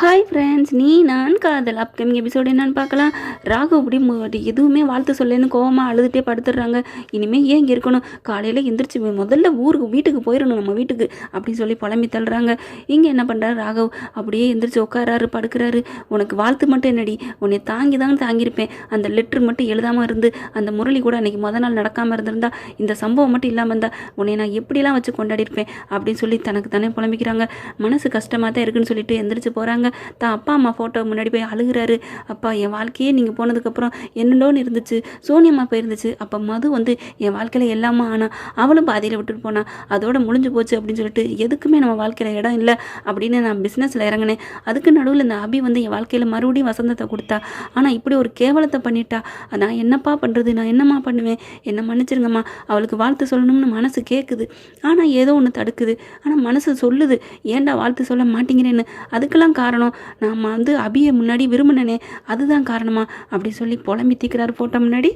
Hi friends நீ நான் காதல். அப்கமிங் எபிசோடு என்னன்னு பார்க்கலாம். ராகு அப்படி முடி எதுவுமே வாழ்த்து சொல்லேன்னு கோவமாக அழுதுகிட்டே படுத்துடுறாங்க. இனிமேல் ஏன் இங்கே இருக்கணும்? காலையில் எந்திரிச்சு முதல்ல ஊருக்கு வீட்டுக்கு போயிடணும் நம்ம வீட்டுக்கு அப்படின்னு சொல்லி புலம்பி தள்ளுறாங்க. இங்கே என்ன பண்ணுறாரு ராகவ்? அப்படியே எந்திரிச்சு உட்காராரு படுக்கிறாரு. உனக்கு வாழ்த்து மட்டும் என்னடி? உன்னை தாங்கி தான் தாங்கியிருப்பேன். அந்த லெட்ரு மட்டும் எழுதாமல் இருந்து அந்த முரளி கூட அன்றைக்கி முத நாள் நடக்காமல் இருந்திருந்தா இந்த சம்பவம் மட்டும் இல்லாமல் இருந்தால் உன்னை நான் எப்படிலாம் வச்சு கொண்டாடிருப்பேன் அப்படின்னு சொல்லி தனக்கு தானே புலம்பிக்கிறாங்க. மனசு கஷ்டமாக தான் இருக்குன்னு சொல்லிட்டு எந்திரிச்சு போகிறாங்க தான் அப்பா அம்மா ஃபோட்டோ முன்னாடி போய் அழுகுறாரு. அப்பா என் வாழ்க்கையே நீங்கள் போனதுக்கப்புறம் என்னடோன்னு இருந்துச்சு. சோனியம்மா போயிருந்துச்சு. அப்போ மது வந்து என் வாழ்க்கையில் எல்லாமே ஆனால் அவளும் பாதையில் விட்டுட்டு போனா அதோட முடிஞ்சு போச்சு அப்படின்னு சொல்லிட்டு எதுக்குமே நம்ம வாழ்க்கையில் இடம் இல்லை அப்படின்னு நான் பிஸ்னஸில் இறங்கினேன். அதுக்கு நடுவில் இந்த அபி வந்து என் வாழ்க்கையில் மறுபடியும் வசந்தத்தை கொடுத்தா. ஆனால் இப்படி ஒரு கேவலத்தை பண்ணிட்டா. நான் என்னப்பா பண்ணுறது நான் என்னம்மா பண்ணுவேன்? என்ன மன்னிச்சிருங்கம்மா. அவளுக்கு வாழ்த்து சொல்லணும்னு மனசு கேட்குது ஆனால் ஏதோ ஒன்று தடுக்குது. ஆனால் மனசு சொல்லுது. ஏன்டா வாழ்த்து சொல்ல மாட்டேங்கிறேன்னு. அதுக்கெல்லாம் காரணம் நாம் வந்து அபியை முன்னாடி விரும்பினனே அதுதான் காரணமா? அப்படி சொல்லி புலம்பி தீக்கிறாரு போட்ட முன்னாடி.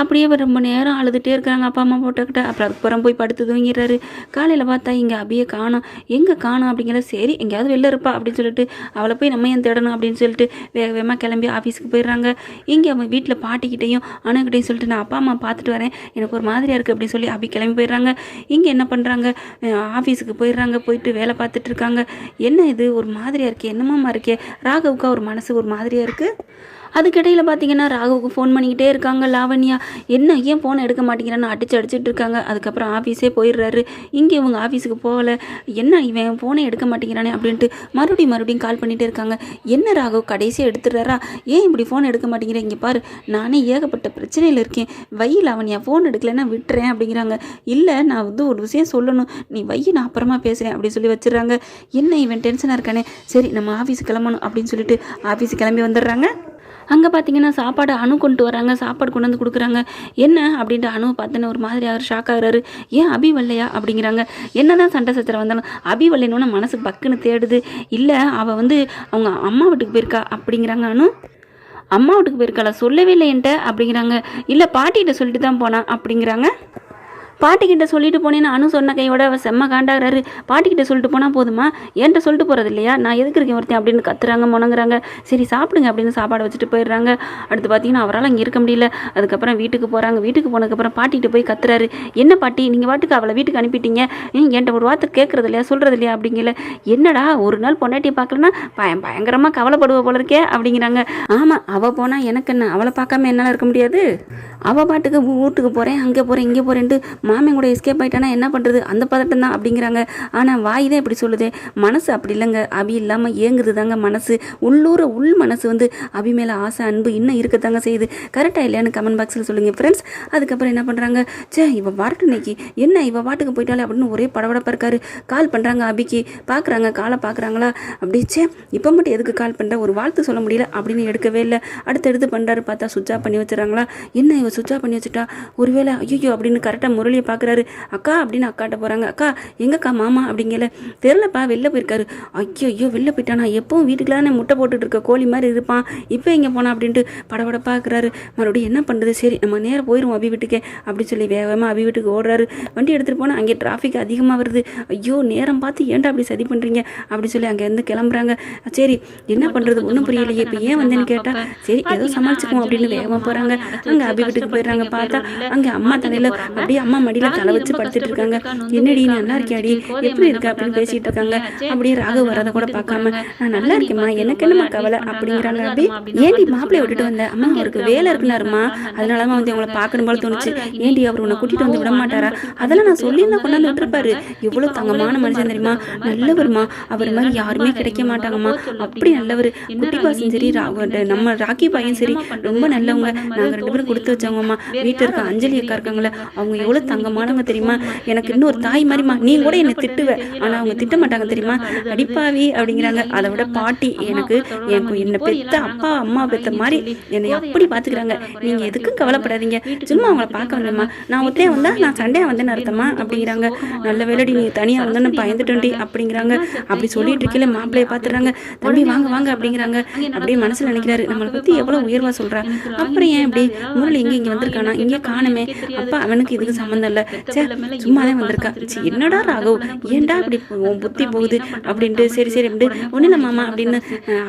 அப்படியே அவர் ரொம்ப நேரம் அழுதுகிட்டே இருக்கிறாங்க அப்பா அம்மா போட்டுக்கிட்ட அப்புறம் அதுக்கப்புறம் போய் படுத்து தூங்கிடுறாரு. காலையில் பார்த்தா இங்கே அபியை காணோம் எங்கே காணோம் அப்படிங்கிற சரி எங்கேயாவது வெளில இருப்பா அப்படின்னு சொல்லிட்டு அவளை போய் நம்ம ஏன் தேடணும் அப்படின்னு சொல்லிட்டு வேக வேகமாக கிளம்பி ஆஃபீஸுக்கு போயிடுறாங்க. இங்கே அவன் வீட்டில் பாட்டிக்கிட்டையும் அண்ணக்கிட்டையும் சொல்லிட்டு நான் அப்பா அம்மா பார்த்துட்டு வரேன். எனக்கு ஒரு மாதிரியாக இருக்குது அப்படின்னு சொல்லி அபி கிளம்பி போயிடுறாங்க. இங்கே என்ன பண்ணுறாங்க ஆஃபீஸுக்கு போயிடுறாங்க. போயிட்டு வேலை பார்த்துட்டு இருக்காங்க. என்ன இது? ஒரு மாதிரியாக இருக்கே. என்னமாம்மா இருக்கே? ராகவுக்கா ஒரு மனசு ஒரு மாதிரியாக இருக்குது அதுக்கிடையில் பார்த்தீங்கன்னா ராகுவுக்கு ஃபோன் பண்ணிக்கிட்டே இருக்காங்க லாவண்யா. என்ன ஏன் ஃபோன் எடுக்க மாட்டேங்கிறான்னு அடிச்சு அடிச்சிட்டு இருக்காங்க. அதுக்கப்புறம் ஆஃபீஸே போயிடுறாரு. இங்கே இவங்க ஆஃபீஸுக்கு போகல. என்ன இவன் ஃபோனை எடுக்க மாட்டேங்கிறானே அப்படின்ட்டு மறுபடியும் மறுபடியும் கால் பண்ணிகிட்டே இருக்காங்க. என்ன ராகவ் கடைசியாக எடுத்துடுறாரா? ஏன் இப்படி ஃபோன் எடுக்க மாட்டேங்கிற? இங்கே பாரு நானே ஏகப்பட்ட பிரச்சனையில் இருக்கேன். வை லாவண்யா ஃபோன் எடுக்கலைன்னா விட்டுறேன் அப்படிங்கிறாங்க. இல்லை நான் வந்து ஒரு விஷயம் சொல்லணும். நீ வை நான் அப்புறமா பேசுகிறேன் அப்படின்னு சொல்லி வச்சிடுறாங்க. என்ன இவன் டென்ஷனாக இருக்கானே? சரி நம்ம ஆஃபீஸுக்கு கிளம்பணும் அப்படின்னு சொல்லிட்டு ஆஃபீஸுக்கு கிளம்பி வந்துடுறாங்க. அங்கே பார்த்தீங்கன்னா சாப்பாடு அணு கொண்டு வராங்க சாப்பாடு கொண்டு வந்து கொடுக்குறாங்க. என்ன? அப்படின்ட்டு அணுவை பார்த்தோன்னு ஒரு மாதிரி அவர் ஷாக் ஆகுறாரு. ஏன் அபி வரலையா? அப்படிங்கிறாங்க. என்னதான் சண்டை சச்சரம் வந்தாலும் அபி வரலைன்னு மனசு பக்குன்னு தேடுது. இல்லை அவள் வந்து அவங்க அம்மா வீட்டுக்கு போயிருக்கா? அப்படிங்கிறாங்க அணு அம்மா வீட்டுக்கு போயிருக்காளா? சொல்லவே இல்லை என்கிட்ட அப்படிங்கிறாங்க. இல்லை பாட்டிகிட்ட சொல்லிட்டு தான் போனா? அப்படிங்கிறாங்க. பாட்டிக்கிட்ட சொல்லிட்டு போனேன்னு அனு சொன்ன கையோட அவ செம்ம காண்டாகிறாரு. பாட்டிக்கிட்ட சொல்லிட்டு போனால் போதுமா? என்கிட்ட சொல்லிட்டு போகிறது இல்லையா? நான் எதுக்கு இருக்கேன் ஒருத்தன் அப்படின்னு கத்துறாங்க முணங்குறாங்க. சரி சாப்பிடுங்க அப்படின்னு சாப்பாடு வச்சுட்டு போயிடுறாங்க. அடுத்து பார்த்தீங்கன்னா அவரால் அங்கே இருக்க முடியல. அதுக்கப்புறம் வீட்டுக்கு போகிறாங்க வீட்டுக்கு போனதுக்கப்புறம் பாட்டிகிட்ட போய் கத்துறாரு. என்ன பாட்டி நீங்கள் பாட்டுக்கு அவளை வீட்டுக்கு அனுப்பிட்டீங்க? என்கிட்ட ஒரு வார்த்தை கேட்குறது இல்லையா? சொல்கிறது இல்லையா? அப்படிங்கல. என்னடா ஒரு நாள் பொண்டாட்டியை பார்க்கலன்னா பயம் பயங்கரமாக கவலைப்படுவ போல இருக்கே அப்படிங்கிறாங்க. ஆமாம் அவள் போனால் எனக்கு என்ன? அவளை பார்க்காம என்னால் இருக்க முடியாது? அவள் பாட்டுக்கு வீட்டுக்கு போகிறேன் அங்கே போகிறேன் இங்கே போகிறேன்ட்டு மாமன் கூட எஸ்கேப் ஆயிட்டானா என்ன பண்ணுறது அந்த பதட்டம் தான் அப்படிங்கிறாங்க. ஆனால் வாய் தான் இப்படி சொல்லுதே. மனசு அப்படி இல்லைங்க. அபி இல்லாமல் ஏங்குது தாங்க மனசு. உள்ளூர உள் மனசு வந்து அபி மேலே ஆசை அன்பு இன்னும் இருக்கத்தாங்க செய்யுது. கரெக்டாக இல்லையான்னு கமெண்ட் பாக்ஸில் சொல்லுங்கள் ஃப்ரெண்ட்ஸ் அதுக்கப்புறம் என்ன பண்ணுறாங்க சே இவ வரட்டு இன்னைக்கு. என்ன இவ பாட்டுக்கு போயிட்டாலே அப்படின்னு ஒரே படபடப்பாக இருக்காரு. கால் பண்ணுறாங்க அபிக்கு. பார்க்குறாங்க காலை பார்க்குறாங்களா அப்படியே சே இப்போ மட்டும் எதுக்கு கால் பண்ணுற ஒரு வாழ்த்து சொல்ல முடியல அப்படின்னு எடுக்கவே இல்லை. அடுத்தடுத்து பண்ணுறாரு பார்த்தா சுவிட்ச் ஆஃப் பண்ணி வச்சுறாங்களா என்ன சுவிட்ச் ஆஃப் பண்ணி வச்சுட்டா ஒருவேளை ஐயோ அப்படின்னு கரெக்டாக முரளியை பார்க்குறாரு அக்கா அப்படின்னு அக்காட்ட போகிறாங்க அக்கா எங்கக்கா மாமா? அப்படிங்கல. தெரிலப்பா வெளில போயிருக்காரு. ஐயோ ஐயோ வெளில போயிட்டானா? எப்பவும் வீட்டுக்குலானே முட்டை போட்டுட்டு இருக்க கோழி மாதிரி இருப்பான். இப்போ எங்கே போனா? அப்படின்ட்டு படபட பார்க்குறாரு மறுபடியும் என்ன பண்ணுறது சரி நம்ம நேரம் போயிடுவோம் அபி வீட்டுக்கே அப்படி சொல்லி வேகமாக அபி வீட்டுக்கு ஓடுறாரு. வண்டி எடுத்துகிட்டு போனால் அங்கே டிராஃபிக் அதிகமாக வருது. ஐயோ நேரம் பார்த்து ஏன்டா அப்படி சதி பண்ணுறீங்க அப்படி சொல்லி அங்கேருந்து கிளம்புறாங்க. சரி என்ன பண்ணுறது ஒன்றும் புரியலையே. இப்போ ஏன் வந்தேன்னு கேட்டால் சரி ஏதோ சமாளிச்சுக்குவோம் அப்படின்னு வேகமாக போகிறாங்க அங்கே அபி வீட்டுக்கு போயிடுறாங்க பார்த்தா அங்கே அம்மா தலையில் அப்படியே அம்மா மடியில் தலை வச்சு படுத்துட்டு இருக்காங்க. என்னடி நல்லா இருக்கியாடி? எப்படி இருக்க? அப்படின்னு பேசிட்டு இருக்காங்க. அப்படியே ராகு வரதை கூட பார்க்காம நான் நல்லா இருக்கேம்மா எனக்கு என்னம்மா கவலை அப்படிங்கிறாங்க. அபி ஏன்டி மாப்பிள்ளைய விட்டுட்டு வந்த? அம்மா அவருக்கு வேலை இருக்குனாருமா அதனால தான் வந்து உங்களை பார்க்கணும் போல தோணுச்சு. ஏன்டி அவர் உன்னை கூட்டிட்டு வந்து விட மாட்டாரா? அதெல்லாம் நான் சொல்லியிருந்தா கொண்டாந்து விட்டுருப்பாரு. எவ்வளோ தங்கமான மனுஷன் தெரியுமா? நல்லவருமா அவர் மாதிரி யாருமே கிடைக்க மாட்டாங்கம்மா அப்படி நல்லவர் குட்டி பாசம் சரி நம்ம ராக்கி பையன் சரி ரொம்ப நல்லவங்க நாங்கள் ரெண்டு பேரும் கொடுத்து வச்சவங்கம்மா வீட்டில் இருக்க அஞ்சலி அக்கா இருக்காங்களே அவங்க எவ்வளோ தங்கமானவங்க தெரியுமா? எனக்கு இன்னும் ஒரு தாய் மாதிரிமா நீ கூட என்னை திட்டுவ. ஆனால் அவங்க திட்ட மாட்டாங்க தெரியுமா? அடிப்பாவி அப்படிங்கிறாங்க. அதை விட பாட்டி எனக்கு எனக்கு என்னை பெத்த அப்பா அம்மா பெத்த மாதிரி என்னை அப்படி பார்த்துக்கிறாங்க நீங்கள் எதுக்கும் கவலைப்படாதீங்க. சும்மா அவங்கள பார்க்க வந்தேம்மா நான் ஒத்தே வந்தா நான் சண்டையாக வந்தேன்னு அர்த்தமா? அப்படிங்கிறாங்க. நல்ல வேலைடி நீ தனியாக வந்தேன்னு பயந்துட்டேன்டி அப்படிங்கிறாங்க அப்படி சொல்லிட்டு இருக்கல மாப்பிள்ளைய பார்த்துறாங்க தம்பி வாங்க வாங்க அப்படிங்கிறாங்க அப்படியே மனசில் நினைக்கிறாரு நம்மளை பற்றி எவ்வளோ உயர்வாக சொல்கிறா அப்புறம் ஏன் இப்படி முரளி எங்கே இங்கே வந்திருக்கானா? இங்கே காணுமே. அப்பா அவனுக்கு இதுக்கு சம்மந்தம் இல்லை. சே சும்மா தான் வந்திருக்கா. என்னடா ராகவ்? ஏன்டா இப்படி உன் புத்தி போகுது அப்படின்ட்டு சரி சரி அப்படி ஒன்றும் இல்லை மாமா அப்படின்னு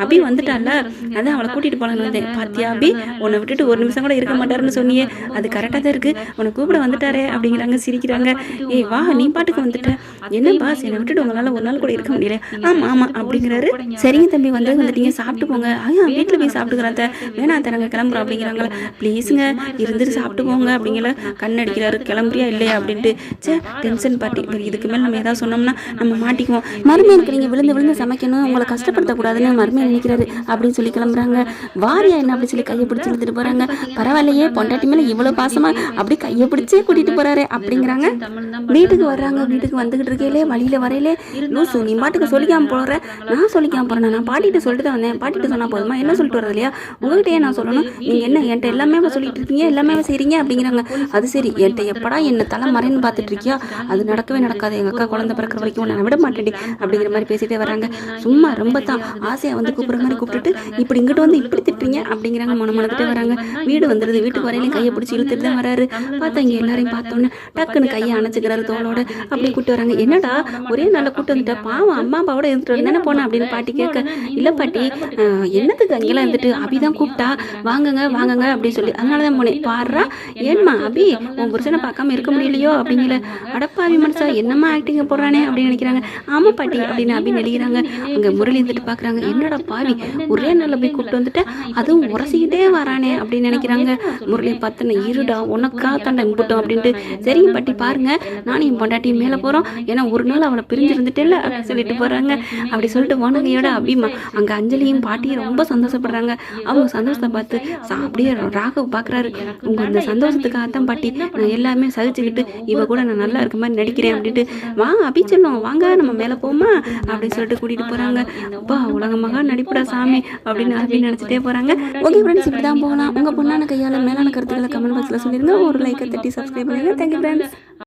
அபி வந்துட்டால அதான் அவளை கூட்டிகிட்டு போகலான்னு வந்தேன். பாத்தியா அபி? உன்னை விட்டுட்டு ஒரு நிமிஷம் கூட இருக்க மாட்டாருன்னு சொன்னியே. அது கரெக்டாக தான் இருக்குது உன்னை கூப்பிட வந்துட்டாரே அப்படிங்கிறாங்க சிரிக்கிறாங்க. ஏய் வா நீ பாட்டுக்கு வந்துட்ட. என்ன பாஸ்? என்னை விட்டுட்டு உங்களால் ஒரு நாள் கூட இருக்க முடியல. ஆமாம் ஆமாம் அப்படிங்கிறாரு சரிங்க தம்பி வந்து வந்துட்டீங்க சாப்பிட்டு போங்க ஐயா வீட்டில் போய் சாப்பிட்டுக்கிறேன் அத்தை. வேணாம் நாங்கள் கிளம்புறோம் அப்படிங்கிறாங்களே ப்ளீஸுங்க இருந்துட்டு சாப்பிட்டு போங்க அப்படிங்கிற கண் அடிக்கிறாரு கிளம்புறியா இல்லையா அப்படின்ட்டு. சே டென்ஷன் பார்ட்டி வேறு இதுக்கு மேலே நம்ம ஏதாவது சொன்னோம்னா நம்ம மாட்டிக்குவோம். மருமையனுக்கு நீங்கள் விழுந்து விழுந்து சமைக்கணும் உங்களை கஷ்டப்படுத்தக்கூடாதுன்னு மருமையை நினைக்கிறாரு அப்படின்னு சொல்லி கிளம்புறாங்க. வாரியா என்ன அப்படி சொல்லி கையை பிடிச்சி இழுத்துட்டு போகிறாங்க பரவாயில்லையே பொண்டாட்டி மேலே இவ்வளோ பாசமா அப்படி கையை பிடிச்சே கூட்டிகிட்டு போகிறாரு அப்படிங்கிறாங்க. வீட்டுக்கு வர்றாங்க வீட்டுக்கு வந்துகிட்டு இருக்கையிலே வழியில வரையிலே லூசு நீ பாட்டுக்கு சொல்லிக்காம போற நான் சொல்லிக்காம போறேன் நான் பாட்டிட்டு சொல்லிட்டு தான் வந்தேன் பாட்டிட்டு சொன்னா போதுமா என்ன சொல்லிட்டு வரது இல்லையா உங்ககிட்டயே நான் சொல்லணும் நீங்க என்ன என்கிட்ட எல்லாமே சொல்லிட்டு இருக்கீங்க எல்லாமே செய்கிறீங்க அப்படிங்கிறாங்க. அது சரி என்கிட்ட எப்படா என்ன தலை மறைன்னு பார்த்துட்டு இருக்கியா அது நடக்கவே நடக்காது. எங்கள் அக்கா குழந்தை பிறக்கிற வரைக்கும் நான் விட மாட்டேன் அப்படிங்கிற மாதிரி பேசிட்டே வராங்க. சும்மா ரொம்ப தான் ஆசையாக வந்து கூப்பிடுற மாதிரி கூப்பிட்டுட்டு இப்படி இங்கிட்டு வந்து இப்படி திட்டுறீங்க அப்படிங்கிறாங்க. மன வராங்க. வீடு வந்துடுது வீட்டுக்கு வரையிலும் கையை பிடிச்சி இழுத்துட்டு தான் வராரு. பார்த்தா இங்கே எல்லாரையும் பார்த்தோன்னே டக்குன்னு கையை அணைச்சிக்கிறாரு தோளோட. அப்படி கூப்பிட்டு வராங்க. என்னடா ஒரே நாளில் கூட்டு வந்துட்டா? பாவம் அம்மா அப்பாவோட இருந்துட்டு என்ன போனேன் அப்படின்னு பாட்டி கேட்க இல்லை பாட்டி என்னத்துக்கு அங்கெல்லாம் இருந்துட்டு? அபிதான் கூப்பிட்டா. வாங்குங்க வாங்குங்க அப்படின்னு சொல்லி. அதனால தான் போனேன். பாடுறா? ஏன்மா அபி உன் புருஷனை பார்க்காம இருக்க முடியலையோ அப்படிங்கல அடப்பாவி மனுஷா என்னம்மா ஆக்டிங்க போடுறானே அப்படின்னு நினைக்கிறாங்க. ஆமா பாட்டி அப்படின்னு அபி நெளிகிறாங்க அங்க முரளி இருந்துட்டு பாக்குறாங்க. என்னடா பாவி? ஒரே நாள்ல போய் கூப்பிட்டு வந்துட்டு அதுவும் உரசிக்கிட்டே வரானே அப்படின்னு நினைக்கிறாங்க. முரளியை பார்த்து இருடா உனக்கா தாண்டா இம்புட்டோம் அப்படின்ட்டு. சரிங்க பாட்டி பாருங்க. நானும் என் பொண்டாட்டியும் மேலே போகிறோம் ஏன்னா ஒரு நாள் அவளை பிரிஞ்சு இருந்துட்டேல அப்படின்னு சொல்லிட்டு போகிறாங்க அப்படி சொல்லிட்டு போனகையோட அபிமா அங்கே அஞ்சலியும் பாட்டியும் ரொம்ப சந்தோஷப்படுறாங்க அவங்க சந்தோஷத்தை பார்த்து அப்படியே ராகவ் பார்க்குறாரு உங்கள் இந்த சந்தோஷத்துக்காக தான் பாட்டி நான் எல்லாமே சகிச்சுக்கிட்டு இவ கூட நான் நல்லா இருக்க மாதிரி நடிக்கிறேன் அப்படின்ட்டு வா அபி சொல்லும் வாங்க நம்ம மேலே போமா அப்படின்னு சொல்லிட்டு கூட்டிகிட்டு போகிறாங்க அப்பா உலக மகா நடிப்புடா சாமி அப்படின்னு அபி நினச்சிட்டே போகிறாங்க ஓகே ஃப்ரெண்ட்ஸ் இப்படி தான் போகலாம் உங்கள் பொண்ணான கையால் மேலான கருத்துக்களை கமெண்ட் பாக்ஸில் சொல்லிடுங்க ஒரு லைக்கை தட்டி சப்ஸ்கிரைப் பண்ணுங்க. Thank you friends